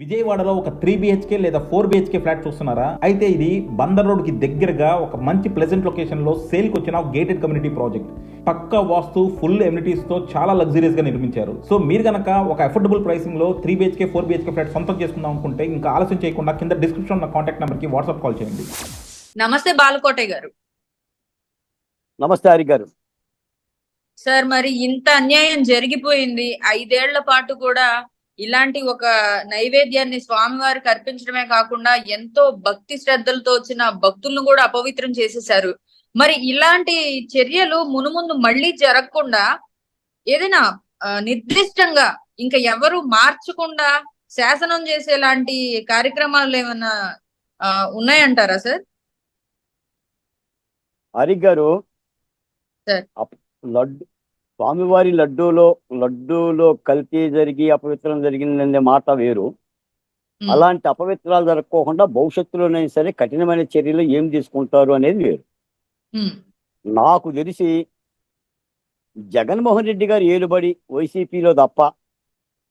విజయవాడలో ఒక three BHK లేదా ఫోర్ బిహెచ్కే ఫ్లాట్ చూస్తున్నారా? అయితే ఇది బందర్ రోడ్కి దగ్గరగా ఒక మంచి ప్లెజెంట్ లొకేషన్లో సేల్కి వచ్చిన గేటెడ్ కమ్యూనిటీ ప్రాజెక్ట్ పక్కా వాస్తు ఫుల్ ఎమ్యూనిటీస్తో చాలా లగ్జరీస్గా నిర్మించారు. సో మీరు గనక ఒక affordable ప్రైసింగ్లో three BHK four BHK flat సొంతం చేసుకుందాం అనుకుంటే ఇంకా ఆలస్యం చేయకుండా కింద డిస్క్రిప్షన్ ఉన్న కాంటాక్ట్ నెంబర్కి వాట్సాప్ కాల్ చేయండి. నమస్తే బాలకోటయ్య గారు. నమస్తే హరి గారు. సార్ మరి ఇంత అన్యాయం జరిగిపోయింది. ఐదేళ్ళ పాటు కూడా ఇలాంటి ఒక నైవేద్యాన్ని స్వామివారికి అర్పించడమే కాకుండా ఎంతో భక్తి శ్రద్ధలతో వచ్చిన భక్తులను కూడా అపవిత్రం చేసేశారు. మరి ఇలాంటి చర్యలు మునుముందు మళ్ళీ జరగకుండా ఏదైనా నిర్దిష్టంగా ఇంకా ఎవరు మార్చకుండా శాసనం చేసేలాంటి కార్యక్రమాలు ఏమైనా ఉన్నాయంటారా సార్? హరి గారు లడ్డు స్వామివారి లడ్డూలో లడ్డూలో కల్తీ జరిగి అపవిత్రం జరిగిందనే మాట వేరు. అలాంటి అపవిత్రాలు జరగకోకుండా భవిష్యత్తులోనైనా సరే కఠినమైన చర్యలు ఏం తీసుకుంటారు అనేది వేరు. నాకు తెలిసి జగన్మోహన్ రెడ్డి గారు ఏలుబడి వైసీపీలో తప్ప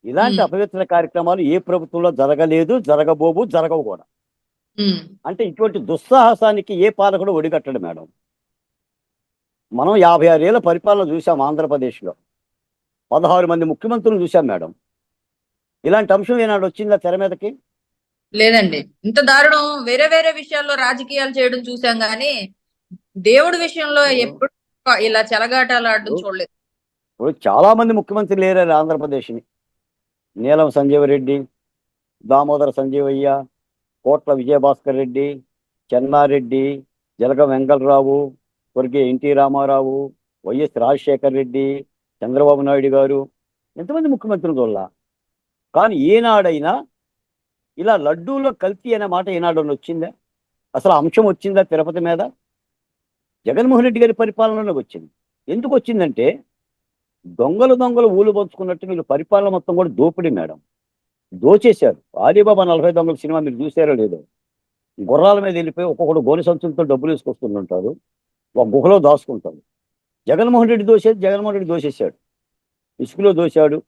ఇలాంటి. అపవిత్ర కార్యక్రమాలు ఏ ప్రభుత్వంలో జరగలేదు జరగబోవు జరగవు కూడా. అంటే ఇటువంటి దుస్సాహసానికి ఏ పాలకుడు ఒడిగట్టడు మేడం మనం యాభై ఆరేళ్ళ పరిపాలన చూసాం ఆంధ్రప్రదేశ్లో. పదహారు మంది ముఖ్యమంత్రులు చూసాం మేడం. ఇలాంటి అంశం ఏనాడు వచ్చిందా తెర మీదకి? లేదండి. ఇంత దారుణం వేరే వేరే విషయాల్లో రాజకీయాలు చేయడం చూసాం గానీ దేవుడి విషయంలో ఎప్పుడు ఇలా చెలగాటాలు ఆడడం చూడలేదు. ఇప్పుడు చాలా మంది ముఖ్యమంత్రులు లేరారు ఆంధ్రప్రదేశ్ని. నీలం సంజీవ రెడ్డి దామోదర సంజీవయ్య కోట్ల విజయభాస్కర్ రెడ్డి చెన్నారెడ్డి జలగ వెంకటరావు స్వర్గీయ N T Rama Rao YS Rajasekhar Reddy Chandrababu Naidu garu ఎంతమంది ముఖ్యమంత్రులు చూడాల కానీ ఏనాడైనా ఇలా లడ్డూలో కల్తీ అనే మాట ఏనాడు వచ్చిందా? అసలు అంశం వచ్చిందా తిరుపతి మీద? జగన్మోహన్ రెడ్డి గారి పరిపాలనలోకి వచ్చింది. ఎందుకు వచ్చిందంటే దొంగలు దొంగలు ఊలు పంచుకున్నట్టు వీళ్ళు పరిపాలన మొత్తం కూడా దోపిడీ మేడం. దోచేశారు. ఆలీబాబా నలభై దొంగల సినిమా మీరు చూసారో లేదో. గుర్రాల మీద వెళ్ళిపోయి ఒక్కొక్కడు గోని సంచులతో డబ్బులు వేసుకొస్తుంటారు ఒక గుహలో దాచుకుంటారు జగన్మోహన్ రెడ్డి దోసేది జగన్మోహన్ రెడ్డి దోసేశాడు. ఇసుకలో దోశాడు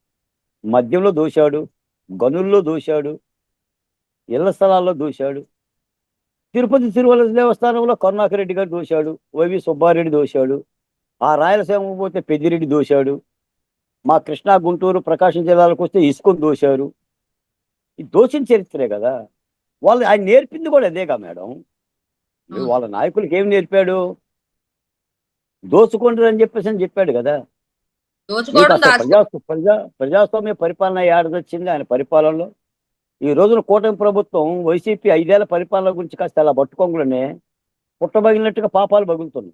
మద్యంలో దోశాడు గనుల్లో దోశాడు ఇళ్ళ స్థలాల్లో దోశాడు. తిరుపతి తిరుమల దేవస్థానంలో కరుణాకర్ గారు దోశాడు వైవి సుబ్బారెడ్డి దోశాడు ఆ రాయలసీమ పోతే పెద్దిరెడ్డి దోశాడు మా కృష్ణా గుంటూరు ప్రకాశం జిల్లాలకు వస్తే ఇసుకొని దోశారు. ఇది దోచిన చరిత్రే కదా. వాళ్ళు ఆయన నేర్పింది కూడా అదేగా మేడం. వాళ్ళ నాయకులకి ఏం నేర్పాడు? దోచుకుంటారు అని చెప్పేసి అని చెప్పాడు కదా. ప్రజా ప్రజా ప్రజాస్వామ్య పరిపాలన ఏడాదొచ్చింది ఆయన పరిపాలనలో. ఈ రోజున కూటమి ప్రభుత్వం వైసీపీ ఐదేళ్ళ పరిపాలన గురించి కాస్త అలా పట్టుకోగానే పుట్టబగిలినట్టుగా పాపాలు బగులుతున్నాయి.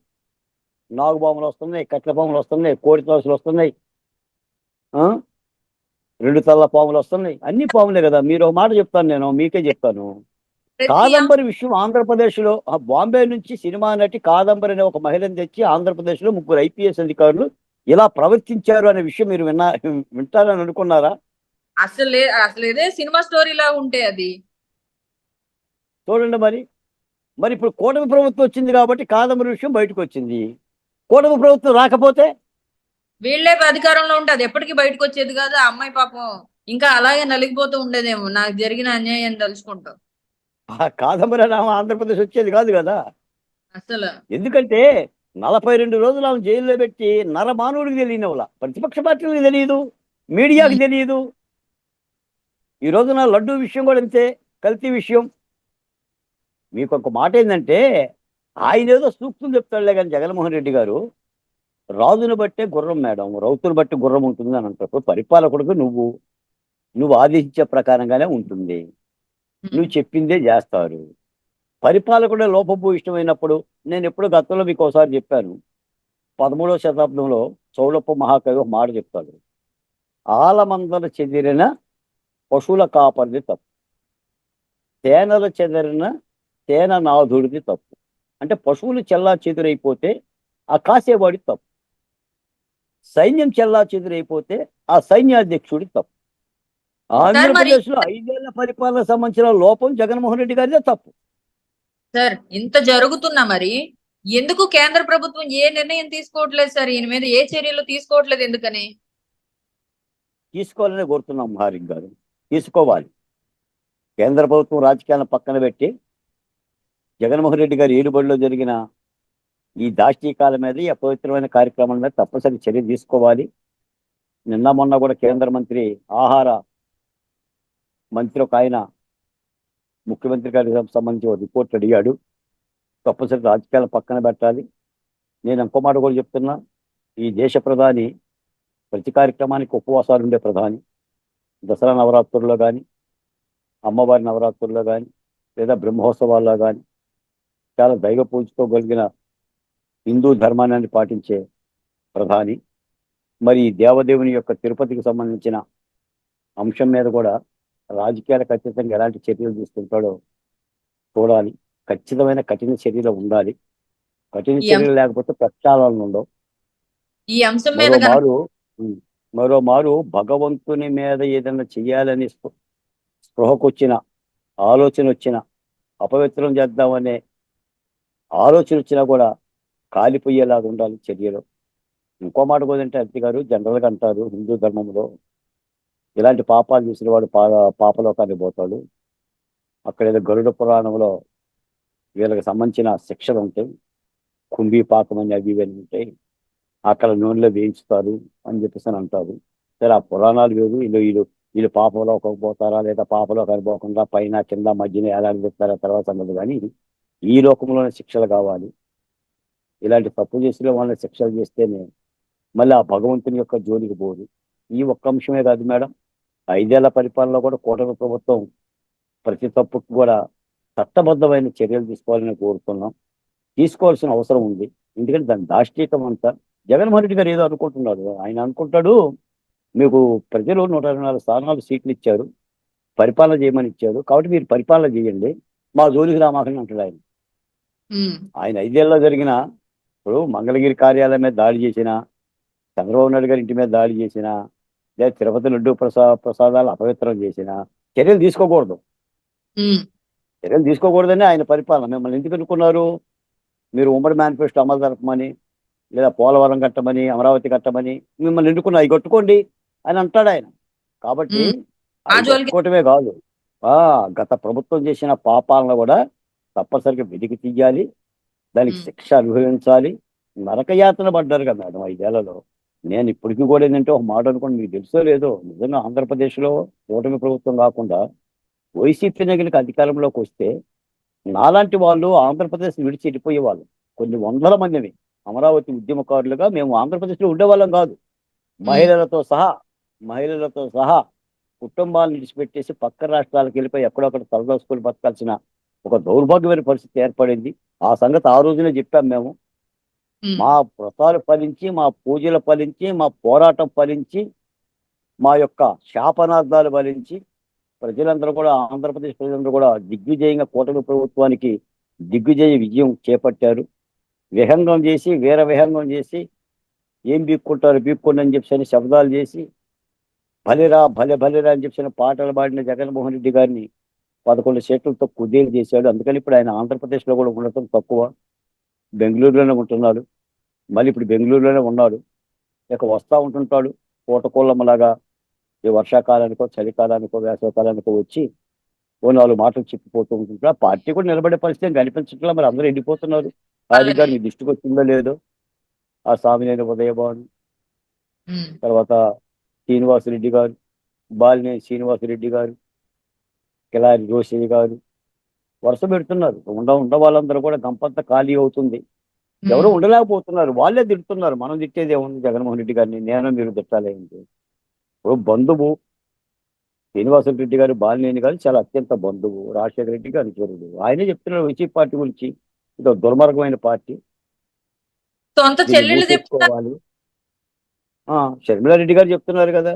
నాగుబాములు వస్తున్నాయి కట్ల పాములు వస్తున్నాయి కోడి తోసలు వస్తున్నాయి. ఆ? రెండు తల్ల పాములు వస్తున్నాయి. అన్ని పాములే కదా. మీరు ఒక మాట చెప్తాను నేను మీకే చెప్తాను. కాదంబరి విషయం ఆంధ్రప్రదేశ్లో ఆ బాంబే నుంచి సినిమా నటి కాదంబరి అనే ఒక మహిళను తెచ్చి ఆంధ్రప్రదేశ్లో ముగ్గురు ఐపీఎస్ అధికారులు ఇలా ప్రవర్తించారు అనే విషయం మీరు విన్నా వింటారని అనుకున్నారా? అసలు అసలు ఇదే సినిమా స్టోరీ లా ఉంటే అది. చూడండి మరి. మరి ఇప్పుడు కూటమి ప్రభుత్వం వచ్చింది కాబట్టి కాదంబరి విషయం బయటకు వచ్చింది కూటమి ప్రభుత్వం రాకపోతే? వీళ్ళే అధికారంలో ఉంటే అది ఎప్పటికీ బయటకు వచ్చేది కాదు. ఆ అమ్మాయి పాపం ఇంకా అలాగే నలిగిపోతూ ఉండేదేమో. నాకు జరిగిన అన్యాయం తలుచుకుంటూ. ఆ కాదంబరి ఆమె ఆంధ్రప్రదేశ్ వచ్చేది కాదు కదా. అసలు. ఎందుకంటే నలభై రెండు రోజులు ఆమె జైల్లో పెట్టి నరమానవుడికి తెలియని వాళ్ళ. ప్రతిపక్ష పార్టీలకు తెలియదు మీడియాకి తెలియదు. ఈ రోజున లడ్డు విషయం కూడా అంతే కల్తీ విషయం. మీకు ఒక మాట ఏంటంటే ఆయన ఏదో సూక్తులు చెప్తాడులే కానీ జగన్మోహన్ రెడ్డి గారు రాజును బట్టే గుర్రం మేడం రౌతును బట్టి గుర్రం ఉంటుంది అని అంటారు. పరిపాలకుడికి నువ్వు నువ్వు ఆదేశించే ప్రకారంగానే ఉంటుంది. నువ్వు చెప్పిందే చేస్తారు. పరిపాలకుడే లోపభూయిష్టమైనప్పుడు నేను ఎప్పుడు గతంలో మీకు ఒకసారి చెప్పాను. పదమూడవ శతాబ్దంలో చౌడప్ప మహాకవి ఒక మాట చెప్తాడు. ఆలమందల చెదిరిన పశువుల కాపరిది తప్పు. తేనెల చెదిరిన తేనె నాథుడిది తప్పు. అంటే పశువులు చెల్లా చెదురైపోతే ఆ కాసేవాడి తప్పు. సైన్యం చెల్లా చెదురైపోతే ఆ సైన్యాధ్యక్షుడి తప్పు. ఆంధ్రప్రదేశ్లో ఐదేళ్ళ పరిపాలన సంబంధించిన లోపం జగన్మోహన్ రెడ్డి గారిదే తప్పు. సార్ ఇంత జరుగుతున్నా మరి ఎందుకు కేంద్ర ప్రభుత్వం ఏ నిర్ణయం తీసుకోవట్లేదు సార్? ఈయన మీద ఏ చర్యలు తీసుకోవట్లేదు ఎందుకని? తీసుకోవాలని కోరుతున్నాం హారిక్ గారు. తీసుకోవాలి. కేంద్ర ప్రభుత్వం రాజకీయాలను పక్కన పెట్టి జగన్మోహన్ రెడ్డి గారి ఏలుబడిలో జరిగిన ఈ దాష్టీకాల మీద ఈ అపవిత్రమైన కార్యక్రమాల మీద తప్పనిసరి చర్య తీసుకోవాలి. నిన్న మొన్న కూడా కేంద్ర మంత్రి ఆహార మంత్రి ఒక ఆయన ముఖ్యమంత్రి గారికి సంబంధించి ఒక రిపోర్ట్ అడిగాడు. తప్పనిసరి రాజకీయాలు పక్కన పెట్టాలి. నేను ఇంకో మాట కూడా చెప్తున్నా. ఈ దేశ ప్రధాని ప్రతి కార్యక్రమానికి ఉపవాసాలు ఉండే ప్రధాని. దసరా నవరాత్రుల్లో కానీ అమ్మవారి నవరాత్రుల్లో కానీ లేదా బ్రహ్మోత్సవాల్లో కానీ చాలా దైవ పూజతో కలిగిన హిందూ ధర్మాన్ని పాటించే ప్రధాని. మరి ఈ దేవదేవుని యొక్క తిరుపతికి సంబంధించిన అంశం మీద కూడా రాజకీయాలు ఖచ్చితంగా ఎలాంటి చర్యలు తీసుకుంటాడో చూడాలి. ఖచ్చితమైన కఠిన చర్యలు ఉండాలి. కఠిన చర్యలు లేకపోతే ప్రక్షాళనలు ఉండవు. ఈ అంశం మీద మరో మారు మరో భగవంతుని మీద ఏదైనా చెయ్యాలని స్పృ- స్పృహకొచ్చిన ఆలోచన వచ్చిన అపవిత్రం చేద్దామనే ఆలోచన వచ్చినా కూడా కాలిపోయేలాగా ఉండాలి చర్యలు. ఇంకో మాట కూడా అంటే అతి గారు జనరల్గా అంటారు హిందూ ధర్మంలో ఇలాంటి పాపాలు చేసిన వాడు పా పాపలోకానికి పోతాడు. అక్కడ ఏదో గరుడ పురాణంలో వీళ్ళకి సంబంధించిన శిక్షలు ఉంటాయి. కుంభీ పాకం అని అవి ఇవన్నీ ఉంటాయి. అక్కడ నూనెలో వేయించుతారు అని చెప్పేసి అని అంటారు. సరే ఆ పురాణాలు వేరు. వీళ్ళు వీళ్ళు వీళ్ళు పాపంలో పోతారా లేదా పాపలో కనిపోకుండా పైన కింద మధ్యన ఏడాది చెప్తారా తర్వాత అన్నది కానీ ఈ లోకంలోనే శిక్షలు కావాలి. ఇలాంటి తప్పు చేసిన వాళ్ళని శిక్షలు చేస్తేనే మళ్ళీ ఆ భగవంతుని యొక్క జోలికి పోదు. ఈ ఒక్క అంశమే కాదు మేడం. ఐదేళ్ళ పరిపాలనలో కూడా కూటమి ప్రభుత్వం ప్రతి తప్పుకు కూడా చట్టబద్ధమైన చర్యలు తీసుకోవాలని కోరుతున్నాం. తీసుకోవాల్సిన అవసరం ఉంది. ఎందుకంటే దాని దాష్టీకం అంతా జగన్మోహన్ రెడ్డి గారు ఏదో అనుకుంటున్నాడు ఆయన అనుకుంటాడు మీకు ప్రజలు నూట ఇరవై నాలుగు స్థానాలు సీట్లు ఇచ్చారు పరిపాలన చేయమని ఇచ్చారు. కాబట్టి మీరు పరిపాలన చేయండి. మా జోలికి రామాకని అంటాడు ఆయన. ఆయన ఐదేళ్ళలో జరిగిన ఇప్పుడు మంగళగిరి కార్యాలయం మీద దాడి చేసిన చంద్రబాబు నాయుడు గారి ఇంటి మీద దాడి చేసిన లేదా తిరుపతి లడ్డు ప్రసా ప్రసాదాలు అపవిత్రం చేసిన చర్యలు తీసుకోకూడదు. చర్యలు తీసుకోకూడదని ఆయన పరిపాలన. మిమ్మల్ని ఎందుకు అనుకున్నారు మీరు ఉమ్మడి మేనిఫెస్టో అమలు జరపమని లేదా పోలవరం కట్టమని అమరావతి కట్టమని మిమ్మల్ని ఎన్నుకున్న అవి కట్టుకోండి అని అంటాడు ఆయన. కాబట్టి కట్టుకోవటమే కాదు. ఆ గత ప్రభుత్వం చేసిన పాపాలను కూడా తప్పనిసరిగా వెలికి తీయాలి. దానికి. శిక్ష అనుభవించాలి. నరకయాతన పడ్డారు కదా మేడం ఐదేళ్ళలో. నేను ఇప్పటికీ కూడా ఏంటంటే ఒక మాట అనుకోండి మీకు తెలుసో లేదో నిజంగా ఆంధ్రప్రదేశ్లో కూటమి ప్రభుత్వం కాకుండా వైసీపీ నగిలికి అధికారంలోకి వస్తే నాలాంటి వాళ్ళు ఆంధ్రప్రదేశ్ విడిచి వెళ్ళిపోయే వాళ్ళు కొన్ని వందల మందిని అమరావతి ఉద్యమకారులుగా మేము ఆంధ్రప్రదేశ్లో ఉండేవాళ్ళం కాదు. మహిళలతో సహా మహిళలతో సహా కుటుంబాలను విడిచిపెట్టేసి పక్క రాష్ట్రాలకు వెళ్ళిపోయి ఎక్కడొక్కడ తలదోసుకొని బతకాల్సిన ఒక దౌర్భాగ్యమైన పరిస్థితి ఏర్పడింది. ఆ సంగతి ఆ రోజునే చెప్పాం మేము. మా వ్రతాలు ఫలించి మా పూజలు ఫలించి మా పోరాటం ఫలించి మా యొక్క శాపనార్థాలు ఫలించి ప్రజలందరూ కూడా ఆంధ్రప్రదేశ్ ప్రజలందరూ కూడా దిగ్విజయంగా కూటమి ప్రభుత్వానికి దిగ్విజయ విజయం చేపట్టారు. విహంగం చేసి వీర విహంగం చేసి ఏం బీక్కుంటారు బీక్కోండి అని చెప్పి శబ్దాలు చేసి భలేరా భలే భలేరా అని చెప్పిన పాటలు పాడిన జగన్మోహన్ రెడ్డి గారిని పదకొండు సీట్లతో కుదేలు చేశాడు. అందుకని ఇప్పుడు ఆయన ఆంధ్రప్రదేశ్లో కూడా ఉండటం తక్కువ. బెంగళూరులోనే ఉంటున్నాడు. మళ్ళీ ఇప్పుడు బెంగళూరులోనే ఉన్నాడు. ఇక వస్తా ఉంటుంటాడు. పూటకోళ్ళమ్మలాగా ఈ వర్షాకాలానికో చలికాలానికో వేసవకాలానికో వచ్చి ఓ నాలుగు మాటలు చెప్పిపోతూ ఉంటుంటాడు. ఆ పార్టీ కూడా నిలబడే పరిస్థితి కనిపించట్లా? మరి అందరూ ఎండిపోతున్నారు. అది గారు మీ దృష్టికి వచ్చిందో లేదో? ఆ స్వామినేని ఉదయభాను. తర్వాత శ్రీనివాసరెడ్డి గారు బాలినేని శ్రీనివాసరెడ్డి గారు కిలారి జోషి గారు వరుస పెడుతున్నారు. ఉండ ఉండ వాళ్ళందరూ కూడా గంపంతా ఖాళీ అవుతుంది. ఎవరు ఉండలేకపోతున్నారు. వాళ్ళే తిడుతున్నారు. మనం తిట్టేది ఏముంది? జగన్మోహన్ రెడ్డి గారిని నేను మీరు తిట్టాలి ఏంటి ఇప్పుడు బంధువు. శ్రీనివాస రెడ్డి గారు బాలినేని గారు చాలా అత్యంత బంధువు. రాజశేఖర రెడ్డి గారు చూరుడు ఆయనే చెప్తున్నారు వైసీపీ పార్టీ గురించి. ఇది దుర్మార్గమైన పార్టీ. షర్మిలారెడ్డి గారు చెప్తున్నారు కదా.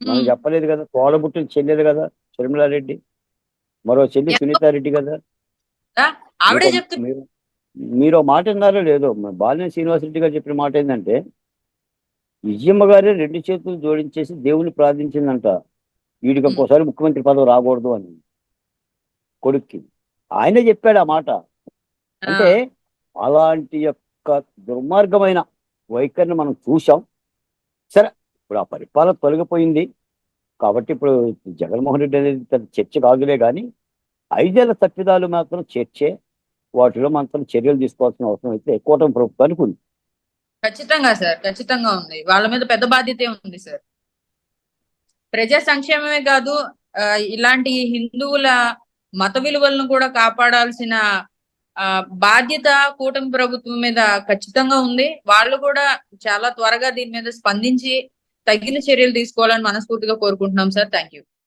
మనం చెప్పలేదు కదా. తోడబుట్టిన చెల్లెలు కదా షర్మిలారెడ్డి మరో చెల్లి సునీతారెడ్డి కదా? ఆవిడే మీకు- చెప్తున్నారు మీరు మాట విన్నారో లేదో? మన బాలినేని శ్రీనివాసరెడ్డి గారు చెప్పిన మాట ఏంటంటే విజయమ్మ గారే రెండు చేతులు జోడించేసి దేవుని ప్రార్థించిందంట. వీడికి. ఒక్కోసారి ముఖ్యమంత్రి పదవి రాకూడదు అని. కొడుక్కి. ఆయనే చెప్పాడు ఆ మాట. అంటే అలాంటి యొక్క దుర్మార్గమైన వైఖరిని మనం చూసాం సరే ఇప్పుడు ఆ పరిపాలన తొలగిపోయింది. కాబట్టి ఇప్పుడు జగన్మోహన్ రెడ్డి అనేది తన చర్చ కాదులే కానీ ఐదేళ్ళ తప్పిదాలు మాత్రం చర్చే వాటిలో మాత్రం చర్యలు తీసుకోవాల్సిన అవసరం అయితే కూటమి ప్రభుత్వానికి ఉంది. ఖచ్చితంగా సార్ ఖచ్చితంగా ఉంది. వాళ్ళ మీద పెద్ద బాధ్యతే ఉంది సార్. ప్రజా సంక్షేమమే కాదు ఇలాంటి హిందువుల మత విలువలను కూడా కాపాడాల్సిన బాధ్యత కూటమి ప్రభుత్వం మీద ఖచ్చితంగా ఉంది. వాళ్ళు కూడా చాలా త్వరగా దీని మీద స్పందించి తగిన చర్యలు తీసుకోవాలని మనస్ఫూర్తిగా కోరుకుంటున్నాం సార్. Thank you